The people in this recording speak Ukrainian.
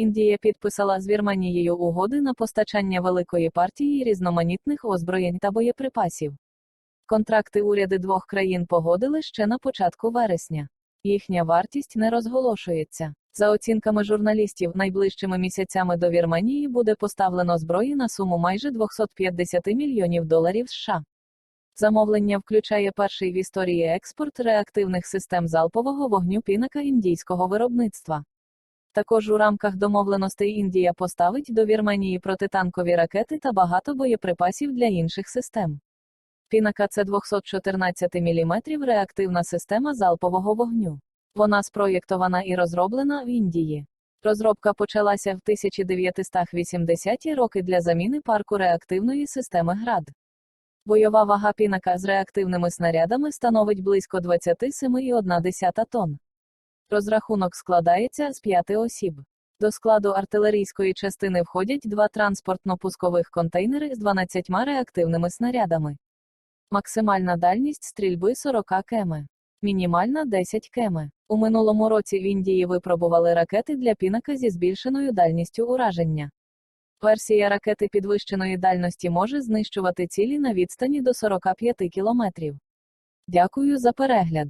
Індія підписала з Вірменією угоди на постачання великої партії різноманітних озброєнь та боєприпасів. Контракти уряди двох країн погодили ще на початку вересня. Їхня вартість не розголошується. За оцінками журналістів, найближчими місяцями до Вірменії буде поставлено зброї на суму майже 250 мільйонів доларів США. Замовлення включає перший в історії експорт реактивних систем залпового вогню пінака індійського виробництва. Також у рамках домовленостей Індія поставить до Вірменії протитанкові ракети та багато боєприпасів для інших систем. Пінака це 214 мм реактивна система залпового вогню. Вона спроєктована і розроблена в Індії. Розробка почалася в 1980-ті роки для заміни парку реактивної системи ГРАД. Бойова вага пінака з реактивними снарядами становить близько 27,1 тонн. Розрахунок складається з п'яти осіб. До складу артилерійської частини входять два транспортно-пускових контейнери з 12 реактивними снарядами. Максимальна дальність стрільби 40 км. Мінімальна 10 км. У минулому році в Індії випробували ракети для пінака зі збільшеною дальністю ураження. Версія ракети підвищеної дальності може знищувати цілі на відстані до 45 км. Дякую за перегляд.